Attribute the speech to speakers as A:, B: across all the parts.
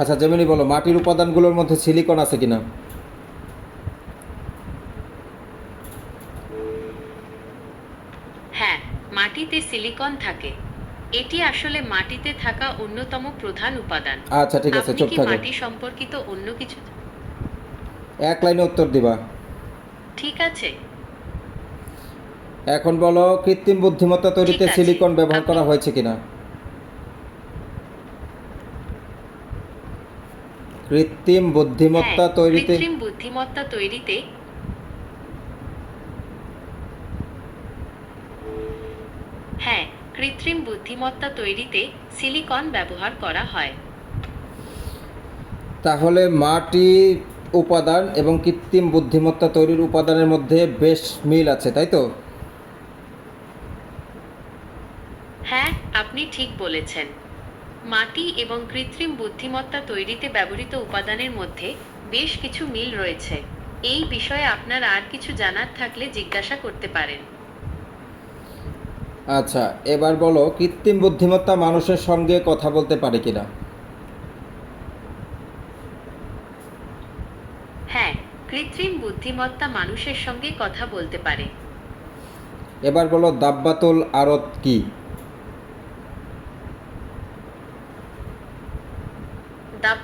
A: আচ্ছা যেমনি বলো মাটির উপাদানগুলোর মধ্যে সিলিকন আছে কিনা?
B: হ্যাঁ মাটিতে সিলিকন থাকে। এটি আসলে মাটিতে থাকা অন্যতম প্রধান উপাদান।
A: আচ্ছা ঠিক আছে চুপ থাকো।
B: মাটি সম্পর্কিত অন্য কিছু
A: এক লাইনে উত্তর দিবা।
B: ঠিক আছে।
A: এখন বলো কৃত্রিম বুদ্ধিমত্তা তৈরিতে সিলিকন ব্যবহার করা হয়েছে কিনা? কৃত্রিম বুদ্ধিমত্তা
B: হ্যাঁ,
A: তৈরিতে
B: কৃত্রিম বুদ্ধিমত্তা তৈরিতে হ্যাঁ কৃত্রিম বুদ্ধিমত্তা তৈরিতে সিলিকন ব্যবহার করা হয়।
A: তাহলে মাটি উপাদান এবং কৃত্রিম বুদ্ধিমত্তা তৈরির উপাদানের মধ্যে বেশ মিল আছে তাই তো?
B: হ্যাঁ আপনি ঠিক বলেছেন। মাটি এবং কৃত্রিম বুদ্ধিমত্তা তৈরিতে ব্যবহৃত উপাদানের মধ্যে বেশ কিছু মিল রয়েছে। এই বিষয়ে আপনার আর কিছু জানার থাকলে জিজ্ঞাসা করতে পারেন।
A: আচ্ছা এবার বলো কৃত্রিম বুদ্ধিমত্তা মানুষের সঙ্গে কথা বলতে পারে কিনা?
B: হ্যাঁ কৃত্রিম বুদ্ধিমত্তা মানুষের সঙ্গে কথা বলতে পারে।
A: এবার বলো দাব্বাতুল আরত কি?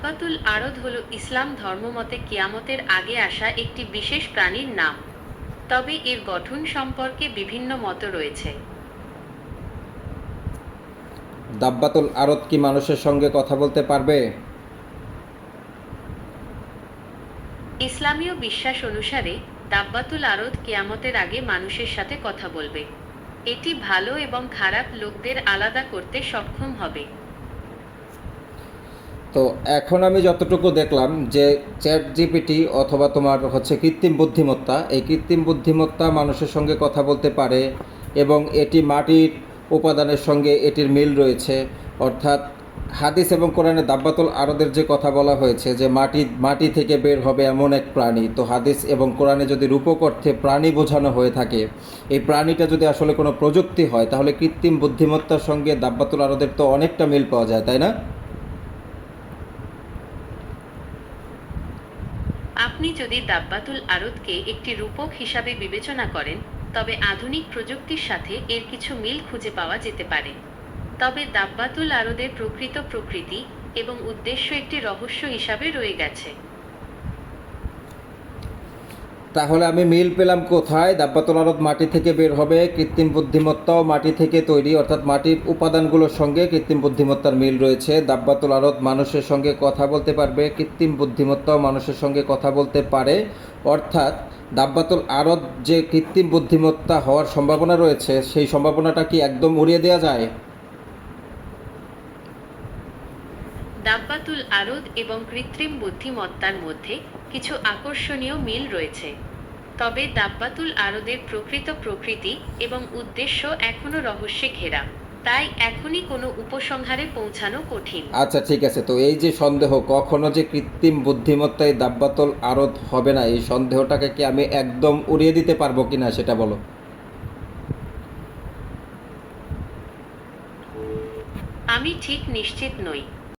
B: দাব্বাতুল আরদ হল ইসলাম ধর্মমতে কিয়ামতের আগে আসা একটি বিশেষ প্রাণীর নাম। তবে এর গঠন সম্পর্কে বিভিন্ন মত রয়েছে।
A: দাব্বাতুল আরত কি মানুষের সঙ্গে কথা বলতে পারবে?
B: ইসলামীয় বিশ্বাস অনুসারে দাব্বাতুল আরদ কেয়ামতের আগে মানুষের সাথে কথা বলবে। এটি ভালো এবং খারাপ লোকদের আলাদা করতে সক্ষম হবে।
A: তো এখন আমি যতটুকু দেখলাম যে চ্যাট জিপিটি অথবা তোমার হচ্ছে কৃত্রিম বুদ্ধিমত্তা, এই কৃত্রিম বুদ্ধিমত্তা মানুষের সঙ্গে কথা বলতে পারে এবং এটি মাটির উপাদানের সঙ্গে এটির মিল রয়েছে। অর্থাৎ হাদিস এবং কোরআনে দাব্বাতুল আরদের যে কথা বলা হয়েছে যে মাটি মাটি থেকে বের হবে এমন এক প্রাণী। তো হাদিস এবং কোরআনে যদি রূপক অর্থে প্রাণী বোঝানো হয়ে থাকে, এই প্রাণীটা যদি আসলে কোনো প্রযুক্তি হয়, তাহলে কৃত্রিম বুদ্ধিমত্তার সঙ্গে দাব্বাতুল আরদের তো অনেকটা মিল পাওয়া যায়, তাই না?
B: আপনি যদি দাব্বাতুল আরদকে একটি রূপক হিসাবে বিবেচনা করেন, তবে আধুনিক প্রযুক্তির সাথে এর কিছু মিল খুঁজে পাওয়া যেতে পারে। তবে দাব্বাতুল আরদের প্রকৃত প্রকৃতি এবং উদ্দেশ্য একটি রহস্য হিসাবে রয়ে গেছে।
A: তাহলে আমি মিল পেলাম কোথায়? দাব্বাতুল মাটি থেকে বের হবে, কৃত্রিম বুদ্ধিমত্তাও মাটি থেকে তৈরি, অর্থাৎ মাটির উপাদানগুলোর সঙ্গে কৃত্রিম বুদ্ধিমত্তার মিল রয়েছে। দাব্বাতুল আরদ মানুষের সঙ্গে কথা বলতে পারবে, কৃত্রিম বুদ্ধিমত্তাও মানুষের সঙ্গে কথা বলতে পারে। অর্থাৎ দাব্বাতুল আরদ যে কৃত্রিম বুদ্ধিমত্তা হওয়ার সম্ভাবনা রয়েছে, সেই সম্ভাবনাটা কি একদম উড়িয়ে দেওয়া যায়?
B: দাব্বাতুল আরদ এবং কৃত্রিম বুদ্ধিমত্তার মধ্যে কিছু আকর্ষণীয় মিল রয়েছে। তবে দাব্বাতুল আরদের প্রকৃত প্রকৃতি এবং উদ্দেশ্য এখনও রহস্যে ঘেরা। তাই এখনই কোনো উপসংহারে পৌঁছানো কঠিন।
A: আচ্ছা ঠিক আছে। তো এই যে সন্দেহ কখনো যে কৃত্রিম বুদ্ধিমত্তায় দাব্বাতুল আরদ হবে না এই সন্দেহটাকে কি আমি একদম উড়িয়ে দিতে পারব কিনা সেটা বলো।
B: আমি ঠিক নিশ্চিত নই।